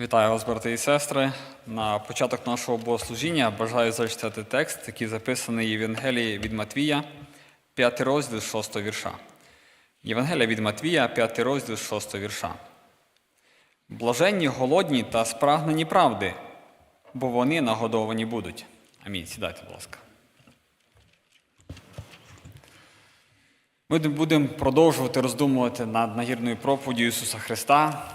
Вітаю вас, брати і сестри. На початок нашого богослужіння бажаю зачитати текст, який записаний в Євангелії від Матвія, 5 розділ 6 вірша. Євангелія від Матвія, 5 розділ 6 вірша. Блаженні голодні та спрагнені правди, бо вони нагодовані будуть. Амінь. Сідайте, будь ласка. Ми будемо продовжувати роздумувати над нагірною проповіддю Ісуса Христа.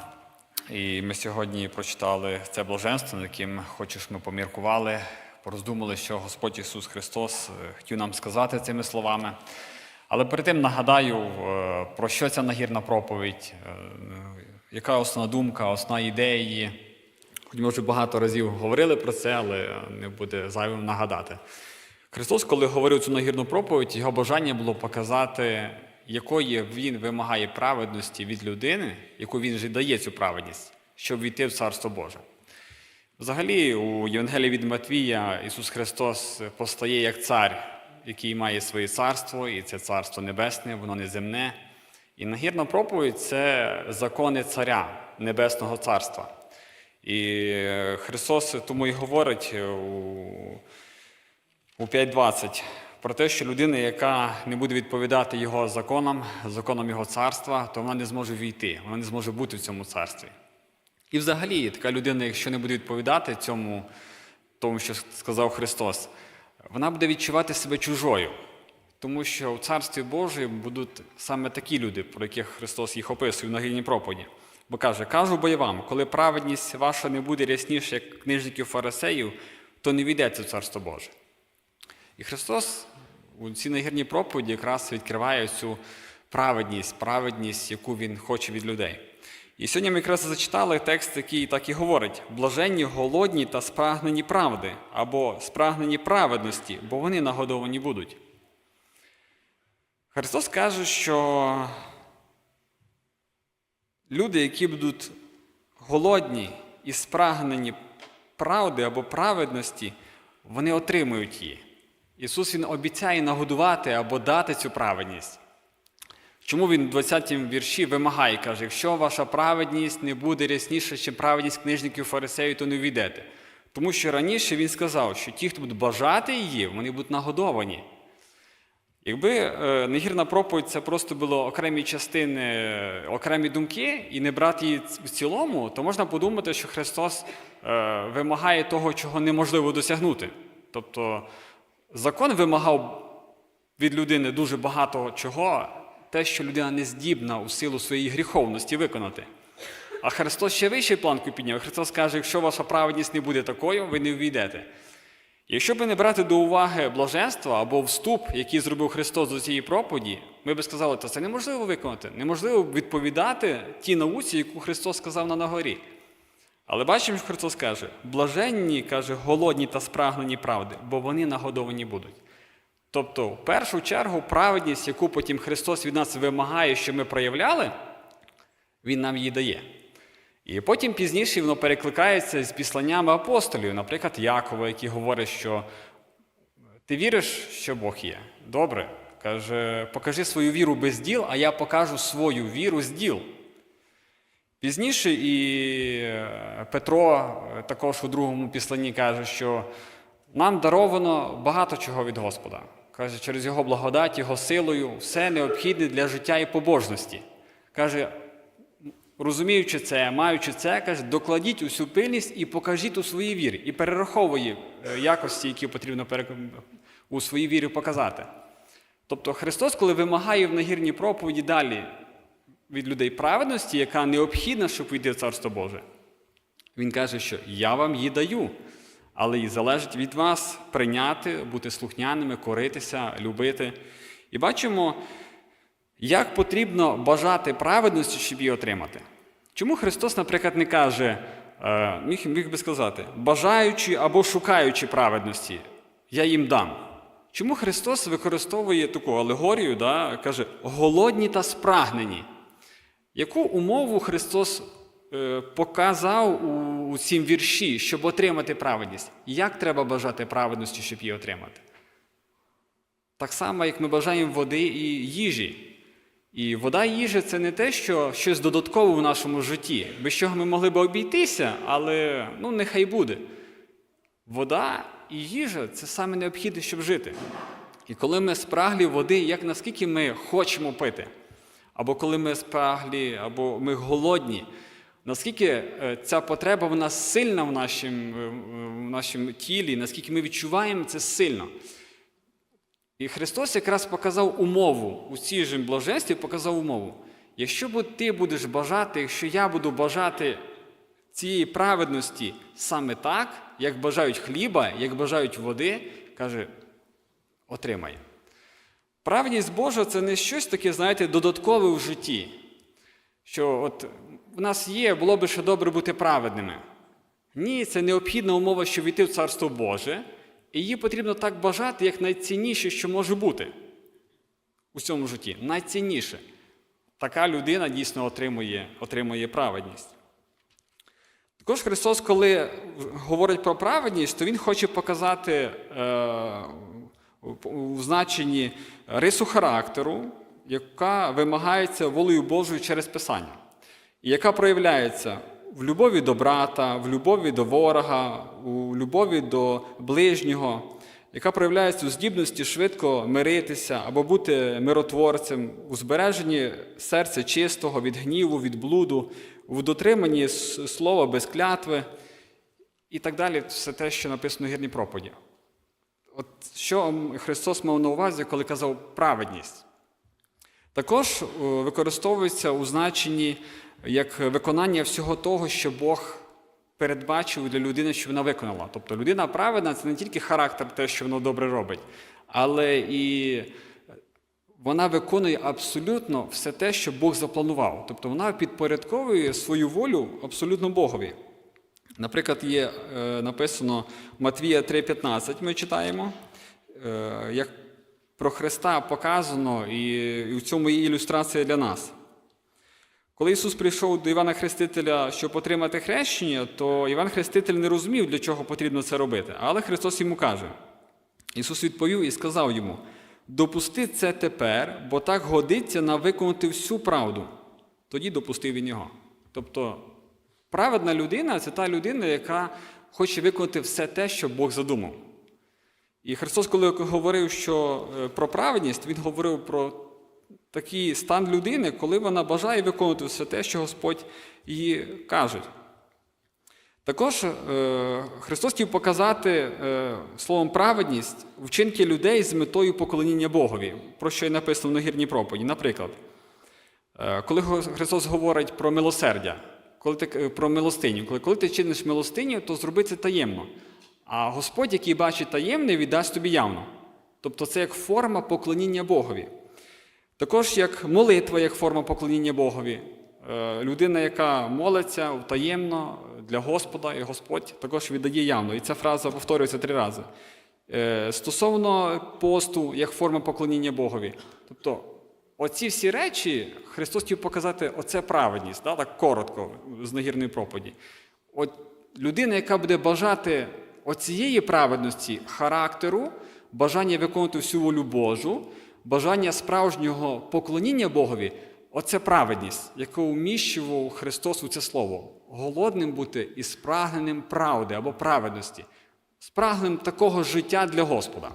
І ми сьогодні прочитали це блаженство, над яким хочеш ми поміркували, пороздумали, що Господь Ісус Христос е, хотів нам сказати цими словами. Але перед тим нагадаю, е, про що ця нагірна проповідь, е, яка основна думка, основна ідея її. Хоч ми вже багато разів говорили про це, але не буде зайвим нагадати. Христос, коли говорив цю нагірну проповідь, його бажання було показати, якої він вимагає праведності від людини, яку він же дає цю праведність, щоб війти в Царство Боже. Взагалі, у Євангелії від Матвія Ісус Христос постає як цар, який має своє царство, і це царство небесне, воно не земне. І нагірна проповідь це закони царя Небесного Царства. І Христос тому і говорить у 5.20 про те, що людина, яка не буде відповідати його законам, законам його царства, то вона не зможе війти, вона не зможе бути в цьому царстві. І взагалі, така людина, якщо не буде відповідати цьому, тому, що сказав Христос, вона буде відчувати себе чужою. Тому що в Царстві Божому будуть саме такі люди, про яких Христос їх описує в нагірній проповіді. Бо каже, кажу бо я вам, коли праведність ваша не буде рясніша, як книжників фарисеїв, то не війдеться в Царство Боже. І Христос у цій нагірній проповіді якраз відкриває цю праведність, праведність, яку Він хоче від людей. І сьогодні ми якраз зачитали текст, який так і говорить: блаженні, голодні та спрагнені правди, або спрагнені праведності, бо вони нагодовані будуть. Христос каже, що люди, які будуть голодні і спрагнені правди або праведності, вони отримують її. Ісус Він обіцяє нагодувати або дати цю праведність. Чому Він в 20 му вірші вимагає, каже, якщо ваша праведність не буде рясніша, ніж праведність книжників фарисеїв, то не війдете. Тому що раніше Він сказав, що ті, хто будуть бажати її, вони будуть нагодовані. Якби е, негірна проповідь це просто було окремі частини, окремі думки, і не брати її в цілому, то можна подумати, що Христос е, вимагає того, чого неможливо досягнути. Тобто закон вимагав від людини дуже багато чого, те, що людина не здібна у силу своєї гріховності виконати. А Христос ще вищий планку підняв. Христос каже, якщо ваша праведність не буде такою, ви не ввійдете. Якщо б не брати до уваги блаженства або вступ, який зробив Христос до цієї проповіді, ми б сказали, що це неможливо виконати, неможливо відповідати тій науці, яку Христос сказав на нагорі. Але бачимо, що Христос каже: блаженні, каже, голодні та спрагнені правди, бо вони нагодовані будуть. Тобто, в першу чергу, праведність, яку потім Христос від нас вимагає, що ми проявляли, Він нам її дає. І потім пізніше воно перекликається з післаннями апостолів, наприклад, Якова, який говорить, що ти віриш, що Бог є? Добре. Каже, покажи свою віру без діл, а я покажу свою віру з діл. Пізніше і е, Петро також у другому післанні каже, що нам даровано багато чого від Господа. Каже, через Його благодать, Його силою, все необхідне для життя і побожності. Каже, розуміючи це, маючи це, каже, докладіть усю пильність і покажіть у своїй вірі, і перераховує е, якості, які потрібно у своїй вірі показати. Тобто Христос, коли вимагає в нагірній проповіді далі від людей праведності, яка необхідна, щоб війти в Царство Боже, Він каже, що я вам її даю, але і залежить від вас прийняти, бути слухняними, коритися, любити. І бачимо, як потрібно бажати праведності, щоб її отримати. Чому Христос, наприклад, не каже, е, міг, міг би сказати, бажаючи або шукаючи праведності, я їм дам. Чому Христос використовує таку алегорію, да, каже, голодні та спрагнені? Яку умову Христос е, показав у, цім вірші, щоб отримати праведність? Як треба бажати праведності, щоб її отримати? Так само, як ми бажаємо води і їжі. І вода і їжа це не те, що щось додаткове в нашому житті, без чого ми могли б обійтися, але ну, нехай буде. Вода і їжа це саме необхідне, щоб жити. І коли ми спраглі води, як наскільки ми хочемо пити, або коли ми спраглі, або ми голодні, наскільки е, ця потреба вона сильна в нашому, в нашому тілі, наскільки ми відчуваємо це сильно. І Христос якраз показав умову у цій же блаженстві показав умову. Якщо ти будеш бажати, якщо я буду бажати цієї праведності саме так, як бажають хліба, як бажають води, каже, отримай. Праведність Божа це не щось таке, знаєте, додаткове в житті. Що от в нас є, було би ще добре бути праведними. Ні, це необхідна умова, щоб війти в Царство Боже, і її потрібно так бажати, як найцінніше, що може бути у цьому житті. Найцінніше. Така людина дійсно отримує, отримує праведність. Також Христос, коли говорить про праведність, то Він хоче показати е, у значенні рису характеру, яка вимагається волею Божою через Писання, і яка проявляється в любові до брата, в любові до ворога, у любові до ближнього, яка проявляється у здібності швидко миритися або бути миротворцем, у збереженні серця чистого від гніву, від блуду, в дотриманні слова без клятви і так далі, все те, що написано в гірній проповіді. От що Христос мав на увазі, коли казав праведність? Також е, використовується у значенні як виконання всього того, що Бог передбачив для людини, що вона виконала. Тобто людина праведна це не тільки характер, те, що воно добре робить, але і вона виконує абсолютно все те, що Бог запланував. Тобто вона підпорядковує свою волю абсолютно Богові. Наприклад, є е, написано Матвія 3,15, ми читаємо, е, як про Христа показано, і, в цьому є ілюстрація для нас. Коли Ісус прийшов до Івана Хрестителя, щоб отримати хрещення, то Іван Хреститель не розумів, для чого потрібно це робити. Але Христос йому каже: Ісус відповів і сказав йому: допусти це тепер, бо так годиться на виконати всю правду. Тоді допустив він його. Тобто, праведна людина це та людина, яка хоче виконати все те, що Бог задумав. І Христос, коли говорив що е, про праведність, Він говорив про такий стан людини, коли вона бажає виконувати все те, що Господь їй каже. Також е, Христос хотів показати е, словом праведність вчинки людей з метою поклоніння Богові, про що й написано в нагірній проповіді. Наприклад, коли Христос говорить про милосердя, коли ти, е, про милостиню, коли, коли ти чиниш милостиню, то зроби це таємно. А Господь, який бачить таємне, віддасть тобі явно. Тобто це як форма поклоніння Богові. Також як молитва, як форма поклоніння Богові. Е, Людина, яка молиться таємно для Господа, і Господь також віддає явно. І ця фраза повторюється три рази. Е, Стосовно посту, як форма поклоніння Богові. Тобто, оці всі речі Христос хотів показати оце праведність, да, так коротко, з нагірної проповіді. От людина, яка буде бажати оцієї праведності характеру, бажання виконувати всю волю Божу, бажання справжнього поклоніння Богові оце праведність, яку вміщував Христос у це слово. Голодним бути і спрагненим правди або праведності, спрагненим такого життя для Господа.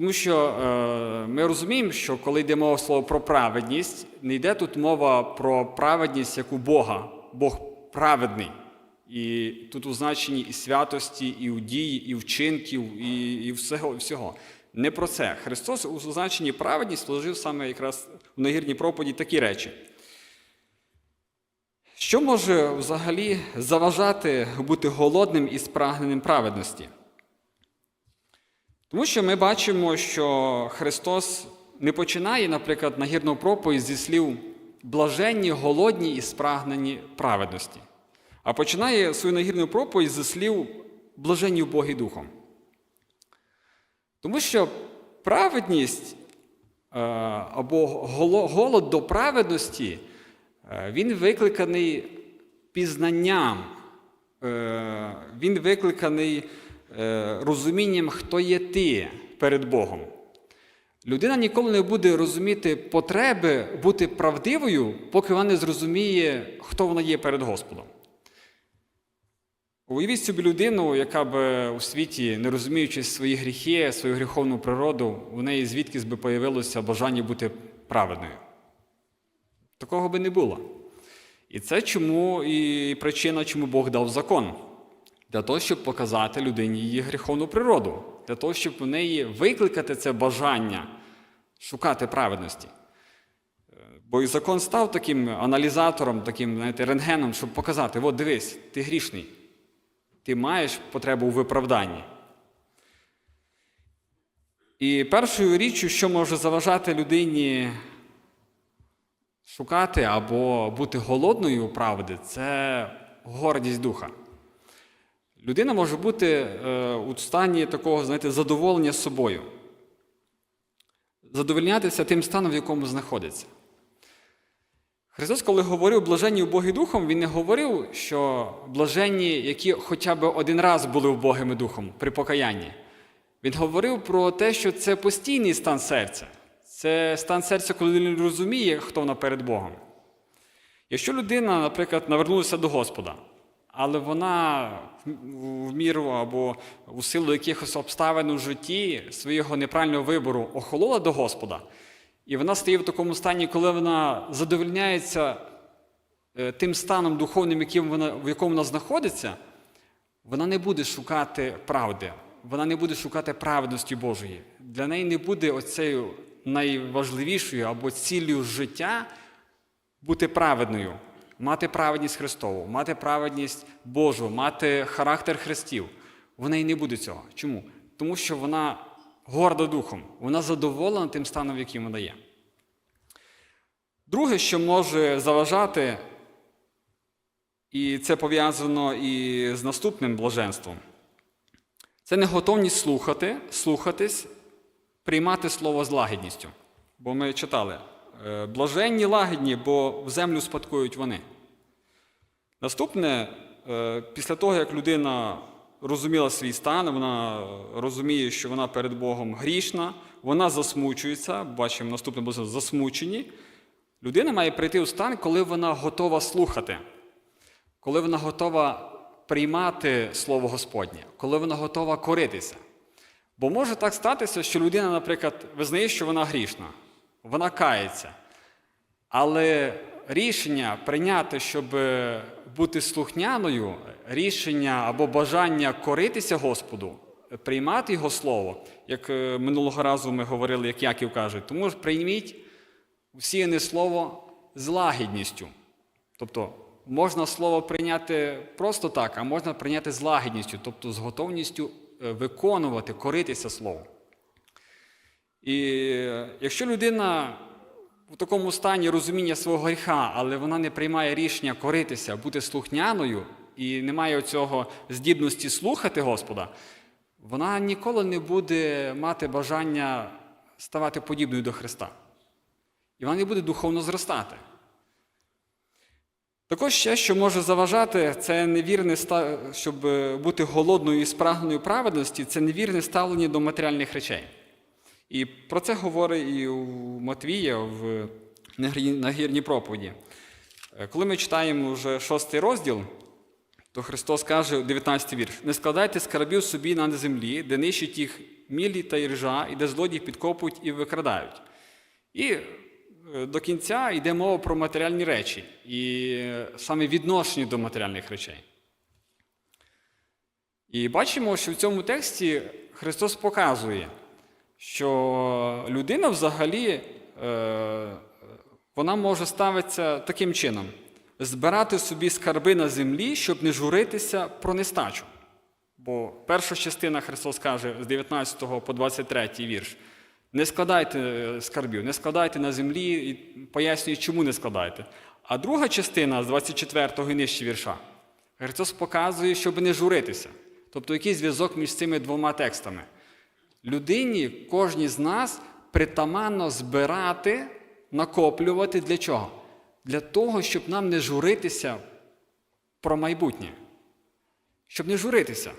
Тому що е, ми розуміємо, що коли йде мова слово про праведність, не йде тут мова про праведність як у Бога. Бог праведний. І тут у значенні і святості, і у дії, і вчинків, і, і всього, всього. Не про це. Христос у значенні праведність положив саме якраз в нагірній проповіді такі речі. Що може взагалі заважати бути голодним і спрагненим праведності? Тому що ми бачимо, що Христос не починає, наприклад, нагірну проповідь зі слів блаженні, голодні і спрагнені праведності, а починає свою нагірну проповідь зі слів блаженні в Богі Духом. Тому що праведність е, або голод до праведності, е, він викликаний пізнанням, е, він викликаний розумінням, хто є ти перед Богом. Людина ніколи не буде розуміти потреби бути правдивою, поки вона не зрозуміє, хто вона є перед Господом. Уявіть собі людину, яка б у світі, не розуміючи свої гріхи, свою гріховну природу, у неї звідкись би появилося бажання бути праведною. Такого би не було. І це чому і причина, чому Бог дав закон. Для того, щоб показати людині її гріховну природу, для того, щоб у неї викликати це бажання шукати праведності. Бо і закон став таким аналізатором, таким знаєте, рентгеном, щоб показати: от дивись, ти грішний, ти маєш потребу у виправданні. І першою річчю, що може заважати людині шукати або бути голодною правди, це гордість духа. Людина може бути е, у стані такого, знаєте, задоволення собою, задовольнятися тим станом, в якому знаходиться. Христос, коли говорив блаженні Боги Духом, Він не говорив, що блаженні, які хоча б один раз були вбогими духом при покаянні. Він говорив про те, що це постійний стан серця. Це стан серця, коли людина розуміє, хто вона перед Богом. Якщо людина, наприклад, навернулася до Господа, але вона в міру або у силу якихось обставин у житті свого неправильного вибору охолола до Господа, і вона стає в такому стані, коли вона задовольняється е, тим станом духовним, яким вона, в якому вона знаходиться, вона не буде шукати правди, вона не буде шукати праведності Божої. Для неї не буде оцею найважливішою або ціллю життя бути праведною, мати праведність Христову, мати праведність Божу, мати характер Христів. В неї не буде цього. Чому? Тому що вона горда духом, вона задоволена тим станом, в яким вона є. Друге, що може заважати, і це пов'язано і з наступним блаженством, це неготовність слухати, слухатись, приймати слово з лагідністю. Бо ми читали: е, блаженні лагідні, бо в землю спадкують вони. Наступне, е, після того, як людина розуміла свій стан, вона розуміє, що вона перед Богом грішна, вона засмучується, бачимо, наступне буде засмучені. Людина має прийти у стан, коли вона готова слухати, коли вона готова приймати Слово Господнє, коли вона готова коритися. Бо може так статися, що людина, наприклад, визнає, що вона грішна, вона кається. Але рішення прийняти, щоб бути слухняною, рішення або бажання коритися Господу, приймати Його Слово, як е, минулого разу ми говорили, як Яків каже, тому ж прийміть всіяне слово з лагідністю. Тобто можна слово прийняти просто так, а можна прийняти з лагідністю, тобто з готовністю е, виконувати, коритися словом. І е, якщо людина у такому стані розуміння свого гріха, але вона не приймає рішення коритися, бути слухняною і не має цього здібності слухати Господа, вона ніколи не буде мати бажання ставати подібною до Христа. І вона не буде духовно зростати. Також ще, що може заважати, це невірне щоб бути голодною і спрагненою праведності, це невірне ставлення до матеріальних речей. І про це говорить і у Матвія в нагірній проповіді. Коли ми читаємо вже шостий розділ, то Христос каже, 19 вірш: не складайте скарбів собі на землі, де нищать їх мілі та іржа, і де злодії підкопують і викрадають. І до кінця йде мова про матеріальні речі, і саме відношення до матеріальних речей. І бачимо, що в цьому тексті Христос показує, що людина взагалі вона може ставитися таким чином: збирати собі скарби на землі, щоб не журитися про нестачу. Бо перша частина Христос каже з 19 по 23 вірш. Не складайте скарбів, не складайте на землі і пояснює, чому не складайте. А друга частина з 24 і нижче вірша, Христос показує, щоб не журитися. Тобто який зв'язок між цими двома текстами. Людині, кожній з нас притаманно збирати, накоплювати для чого? Для того, щоб нам не журитися про майбутнє. Щоб не журитися.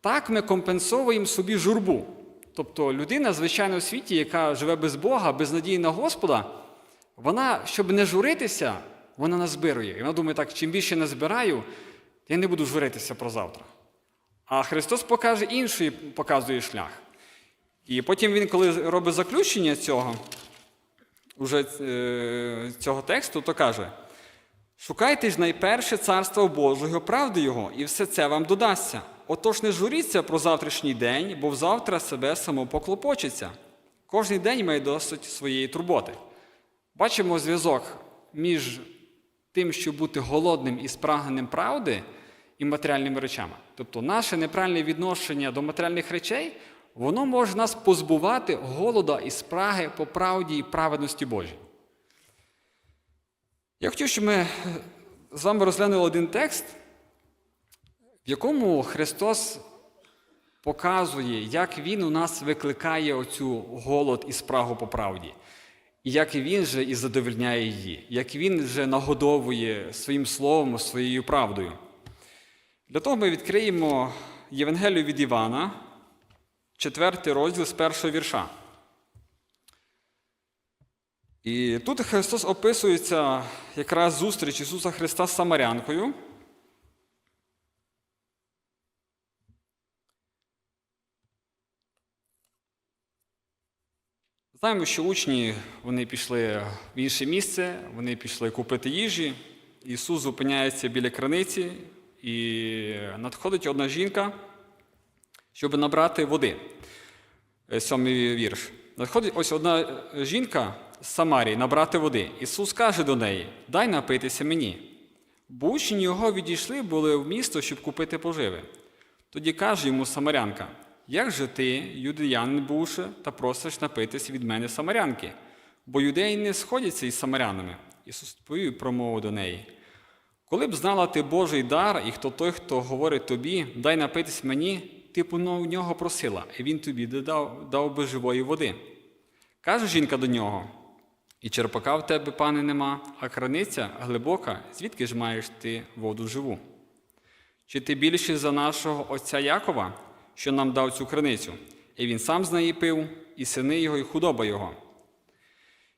Так ми компенсовуємо собі журбу. Тобто людина, звичайно, у світі, яка живе без Бога, без надії на Господа, вона, щоб не журитися, вона назбирує. І вона думає, так, чим більше назбираю, я не буду журитися про завтра. А Христос покаже інший, показує шлях. І потім він, коли робить заключення цього, уже е, цього тексту, то каже: Шукайте ж найперше царство Божого, правди Його, і все це вам додасться. Отож не журіться про завтрашній день, бо взавтра себе само поклопочеться. Кожний день має досить своєї турботи. Бачимо зв'язок між тим, щоб бути голодним і спрагненим правди, і матеріальними речами. Тобто наше неправильне відношення до матеріальних речей, воно може нас позбувати голода і спраги по правді і праведності Божій. Я хотів, щоб ми з вами розглянули один текст, в якому Христос показує, як Він у нас викликає оцю голод і спрагу по правді, і як Він же і задовольняє її, як Він же нагодовує своїм словом, своєю правдою. Для того ми відкриємо Євангелію від Івана, четвертий розділ з першого вірша. І тут Христос описується якраз зустріч Ісуса Христа з Самарянкою. Знаємо, що учні вони пішли в інше місце, вони пішли купити їжі. Ісус зупиняється біля криниці і надходить одна жінка, щоб набрати води. Е, Сьомий вірш. Надходить ось одна жінка з Самарії набрати води. Ісус каже до неї: Дай напитися мені. Бо його відійшли були в місто, щоб купити поживи. Тоді каже йому Самарянка: Як же ти, юдеянин бувши, та просиш напитися від мене самарянки? Бо юдеї не сходяться із самарянами. Ісус відповів промову до неї. Коли б знала ти Божий дар, і хто той, хто говорить тобі, дай напитись мені, ти б у нього просила, і він тобі дав, дав би живої води. Каже жінка до нього: І черпака в тебе, пане, нема, а краниця глибока, звідки ж маєш ти воду живу? Чи ти більший за нашого отця Якова, що нам дав цю криницю, і він сам з неї пив, і сини його, і худоба його?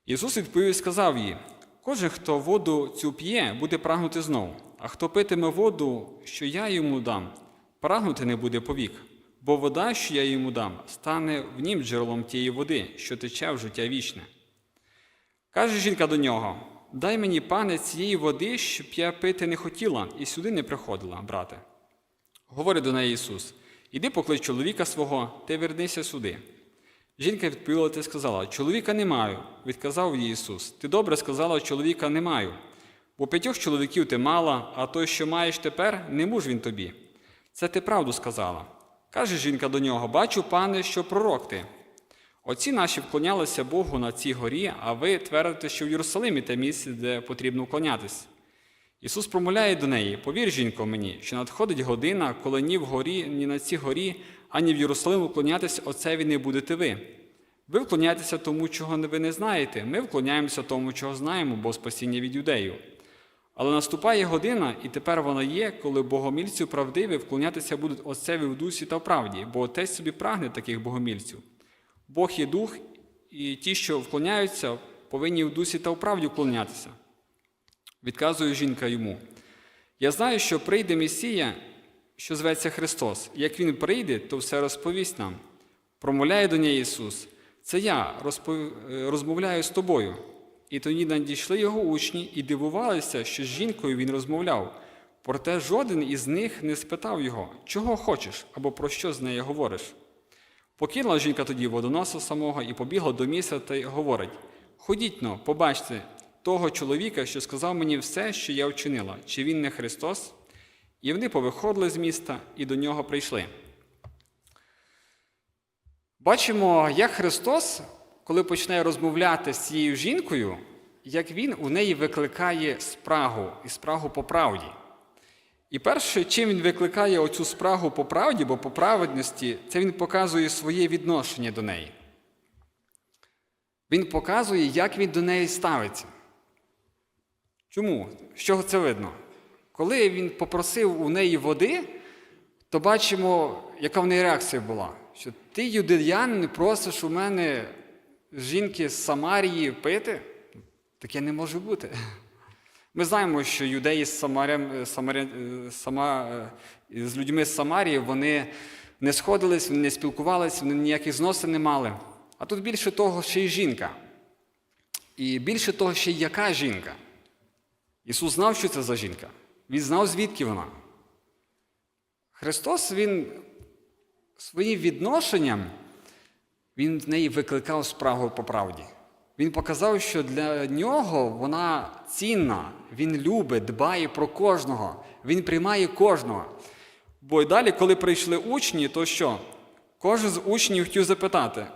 Ісус відповів і сказав їй: Кожен, хто воду цю п'є, буде прагнути знову, а хто питиме воду, що я йому дам, прагнути не буде повік, бо вода, що я йому дам, стане в нім джерелом тієї води, що тече в життя вічне. Каже жінка до нього: Дай мені, пане, цієї води, щоб я пити не хотіла, і сюди не приходила, брате. Говорить до неї Ісус: Іди поклич чоловіка свого, ти вернися сюди. Жінка відповіла та сказала: Чоловіка не маю. Відказав їй Ісус. Ти добре сказала, чоловіка не маю. Бо п'ятьох чоловіків ти мала, а той, що маєш тепер, не муж він тобі. Це ти правду сказала. Каже жінка до нього: Бачу, пане, що пророк ти. Отці наші вклонялися Богу на цій горі, а ви твердите, що в Єрусалимі те місце, де потрібно вклонятись. Ісус промовляє до неї: Повір, жінко, мені, що надходить година, коли ні вгорі, ні на цій горі, ані в Єрусалиму вклонятися Отцеві не будете ви. Ви вклоняєтеся тому, чого ви не знаєте. Ми вклоняємося тому, чого знаємо, бо спасіння від юдеїв. Але наступає година, і тепер вона є, коли богомільцю правдиві вклонятися будуть Отцеві в дусі та в правді, бо Отець собі прагне таких богомільців. Бог є дух, і ті, що вклоняються, повинні в дусі та в правді вклонятися. Відказує жінка йому: Я знаю, що прийде Месія, що зветься Христос. Як Він прийде, то все розповість нам. Промовляє до неї Ісус, це я розпов... розмовляю з тобою. І тоді надійшли його учні і дивувалися, що з жінкою він розмовляв. Проте жоден із них не спитав його, чого хочеш або про що з нею говориш. Покинула жінка тоді водоноса самого і побігла до міста та й говорить: Ходіть но, побачте того чоловіка, що сказав мені все, що я вчинила, чи він не Христос? І вони повиходили з міста і до нього прийшли. Бачимо, як Христос, коли починає розмовляти з цією жінкою, як Він у неї викликає спрагу і спрагу по правді. І перше, чим він викликає оцю спрагу по правді, бо по праведності, це він показує своє відношення до неї. Він показує, як він до неї ставиться. Чому? З чого це видно? Коли він попросив у неї води, то бачимо, яка в неї реакція була. Що ти, юдеянин, просиш у мене жінки з Самарії пити? Таке не може бути. Ми знаємо, що юдеї з, Самарям, Самаря, сама, е, з людьми з Самарії вони не сходились, вони не спілкувалися, вони ніяких зносин не мали. А тут більше того, ще й жінка. І більше того, ще й яка жінка. Ісус знав, що це за жінка. Він знав, звідки вона. Христос, Він своїм відношенням, Він в неї викликав спрагу по правді. Він показав, що для нього вона цінна, він любить, дбає про кожного, він приймає кожного. Бо й далі, коли прийшли учні, то що? Кожен з учнів хотів запитати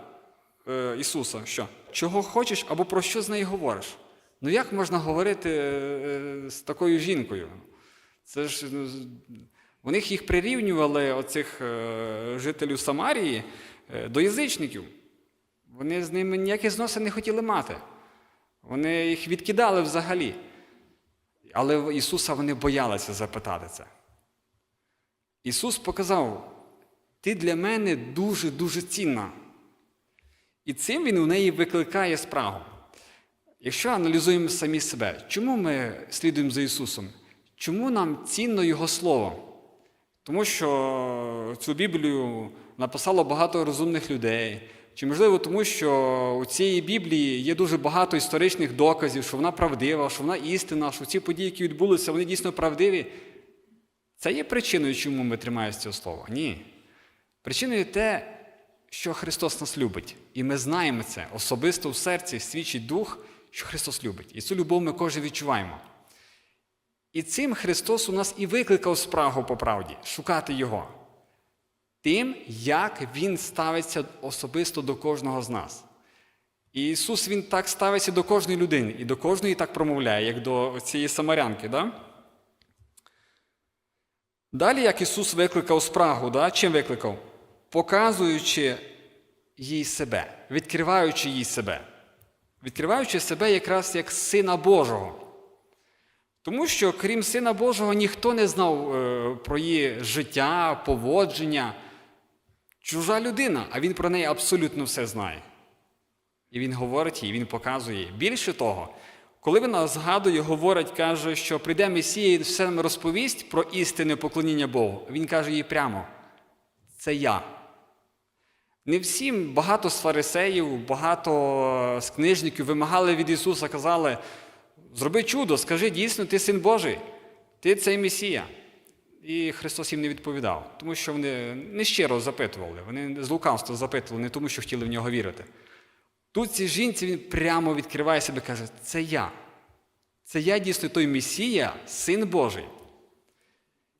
е, Ісуса, що? Чого хочеш або про що з нею говориш? Ну як можна говорити е, з такою жінкою? Це ж ну, вони їх прирівнювали, оцих е, жителів Самарії, до язичників. Вони з ними ніяких зносин не хотіли мати. Вони їх відкидали взагалі. Але Ісуса вони боялися запитати це. Ісус показав, ти для мене дуже-дуже цінна. І цим Він у неї викликає спрагу. Якщо аналізуємо самі себе, чому ми слідуємо за Ісусом? Чому нам цінно Його Слово? Тому що цю Біблію написало багато розумних людей. Чи можливо тому, що у цієї Біблії є дуже багато історичних доказів, що вона правдива, що вона істина, що ці події, які відбулися, вони дійсно правдиві. Це є причиною, чому ми тримаємося цього слова? Ні. Причиною те, що Христос нас любить. І ми знаємо це. Особисто в серці свідчить Дух, що Христос любить. І цю любов ми кожен відчуваємо. І цим Христос у нас і викликав спрагу по правді шукати Його. Тим, як Він ставиться особисто до кожного з нас. І Ісус Він так ставиться до кожної людини, і до кожної так промовляє, як до цієї самарянки. Да? Далі, як Ісус викликав спрагу, да? чим викликав? Показуючи їй себе, відкриваючи їй себе. Відкриваючи себе якраз як Сина Божого. Тому що, крім Сина Божого, ніхто не знав е, про її життя, поводження. Чужа людина, а він про неї абсолютно все знає. І він говорить їй, він показує. Більше того, коли вона згадує, говорить, каже, що прийде Месія і все нам розповість про істинне поклоніння Богу, він каже їй прямо: це я. Не всім багато з фарисеїв, багато з книжників вимагали від Ісуса, казали, зроби чудо, скажи, дійсно, ти син Божий, ти цей Месія. І Христос їм не відповідав, тому що вони нещиро запитували, вони з лукавства запитували, не тому, що хотіли в нього вірити. Тут цій жінці він прямо відкриває себе і каже: це я. Це я дійсно той Месія, син Божий.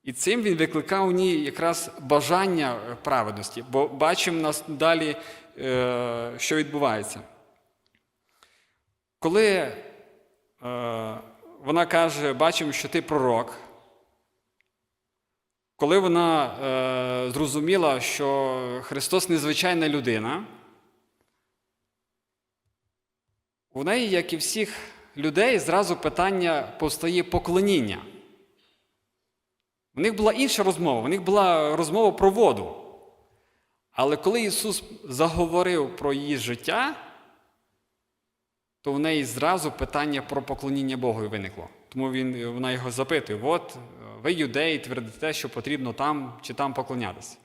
І цим він викликав у ній якраз бажання праведності, бо бачимо нас далі, е, що відбувається. Коли е, вона каже, бачимо, що ти пророк, коли вона е, зрозуміла, що Христос незвичайна людина, у неї, як і всіх людей, зразу питання повстає поклоніння. У них була інша розмова, у них була розмова про воду. Але коли Ісус заговорив про її життя, то в неї зразу питання про поклоніння Богу виникло. Тому він, вона його запитує: от ви, юдеї, твердите, що потрібно там чи там поклонятися.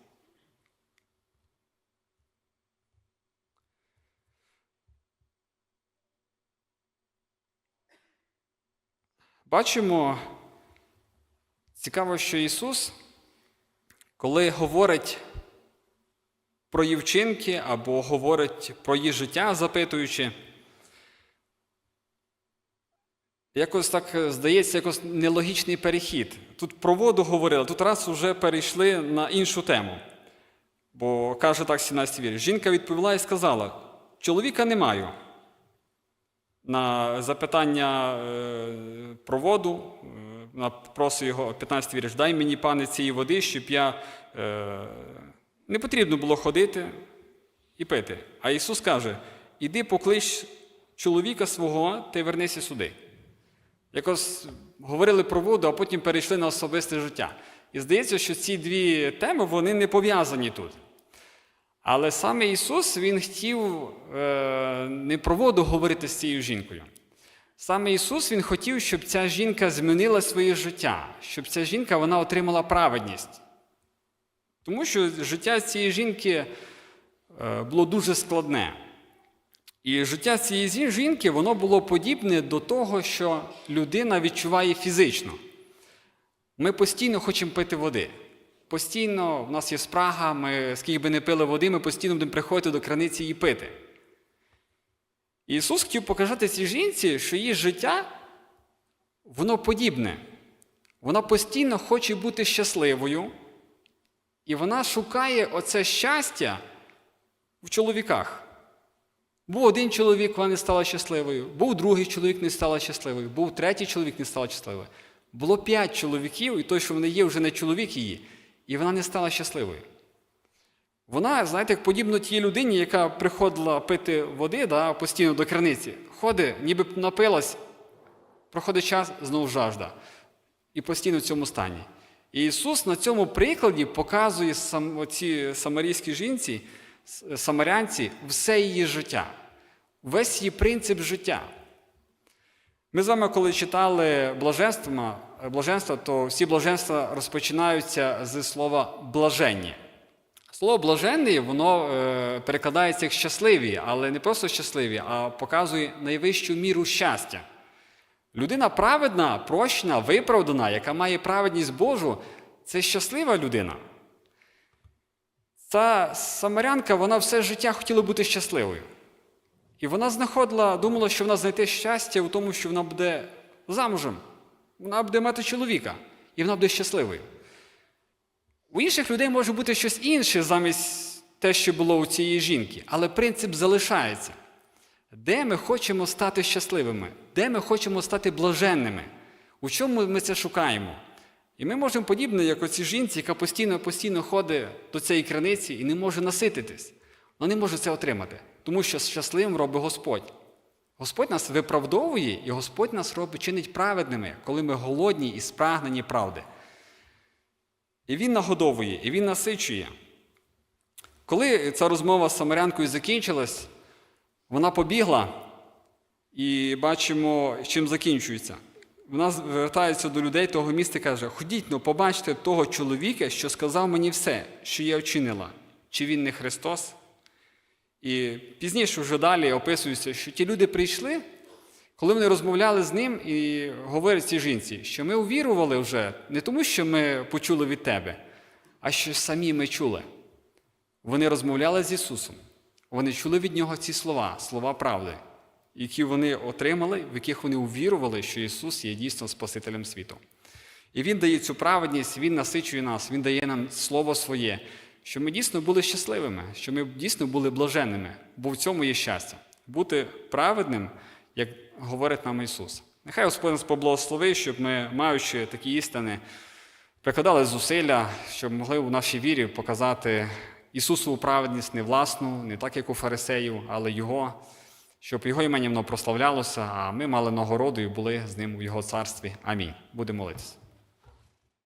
Бачимо, цікаво, що Ісус, коли говорить про її вчинки або говорить про її життя, запитуючи, якось так здається, якось нелогічний перехід. Тут про воду говорили, тут раз вже перейшли на іншу тему. Бо каже так 17 вірш. Жінка відповіла і сказала: чоловіка не маю. На запитання е, про воду, е, просить його 15 вірш, дай мені, пане, цієї води, щоб я е, не потрібно було ходити і пити. А Ісус каже: іди поклич чоловіка свого та вернися сюди. Якось говорили про воду, а потім перейшли на особисте життя. І здається, що ці дві теми вони не пов'язані тут. Але саме Ісус Він хотів е, не про воду говорити з цією жінкою. Саме Ісус Він хотів, щоб ця жінка змінила своє життя, щоб ця жінка вона отримала праведність. Тому що життя цієї жінки е, було дуже складне. І життя цієї жінки воно було подібне до того, що людина відчуває фізично. Ми постійно хочемо пити води. Постійно в нас є спрага, ми скільки би не пили води, ми постійно будемо приходити до краниці і пити. Ісус хотів показати цій жінці, що її життя, воно подібне. Вона постійно хоче бути щасливою, і вона шукає оце щастя в чоловіках. Був один чоловік, вона не стала щасливою, був другий чоловік, не стала щасливою, був третій чоловік, не стала щасливою. Було п'ять чоловіків, і той, що вони є, вже не чоловік її, і вона не стала щасливою. Вона, знаєте, подібно тій людині, яка приходила пити води да, постійно до краниці, ходить, ніби напилась, проходить час, знову жажда. І постійно в цьому стані. І Ісус на цьому прикладі показує сам, цій самарійській жінці, самарянці, все її життя, весь її принцип життя. Ми з вами, коли читали блаженства, блаженства, то всі блаженства розпочинаються з слова блаженні. Слово блаженний, воно е, перекладається як щасливі, але не просто щасливі, а показує найвищу міру щастя. Людина праведна, прощена, виправдана, яка має праведність Божу, це щаслива людина. Ця самарянка, вона все життя хотіла бути щасливою. І вона знаходила, думала, що вона знайде щастя у тому, що вона буде замужем, вона буде мати чоловіка, і вона буде щасливою. У інших людей може бути щось інше замість те, що було у цієї жінки, але принцип залишається. Де ми хочемо стати щасливими, де ми хочемо стати блаженними, у чому ми це шукаємо? І ми можемо подібно, як оці жінці, яка постійно постійно ходить до цієї краниці і не може насититись. Вона не може це отримати, тому що щасливим робить Господь. Господь нас виправдовує, і Господь нас робить чинить праведними, коли ми голодні і спрагнені правди. І Він нагодовує, і Він насичує. Коли ця розмова з самарянкою закінчилась, вона побігла і бачимо, чим закінчується. Вона звертається до людей того міста і каже: Ходіть, ну, побачте того чоловіка, що сказав мені все, що я вчинила. Чи він не Христос? І пізніше вже далі описується, що ті люди прийшли, коли вони розмовляли з ним і говорять цій жінці, що ми увірували вже не тому, що ми почули від тебе, а що самі ми чули. Вони розмовляли з Ісусом. Вони чули від Нього ці слова, слова правди, які вони отримали, в яких вони увірували, що Ісус є дійсно Спасителем світу. І Він дає цю праведність, Він насичує нас, Він дає нам Слово своє, що ми дійсно були щасливими, що ми дійсно були блаженними, бо в цьому є щастя. Бути праведним, як говорить нам Ісус. Нехай Господь нас поблагословить, щоб ми, маючи такі істини, прикладали зусилля, щоб могли у нашій вірі показати Ісусову праведність не власну, не так, як у фарисеїв, але Його, щоб Його ім'я прославлялося, а ми мали нагороду і були з ним у Його царстві. Амінь. Будемо молитися.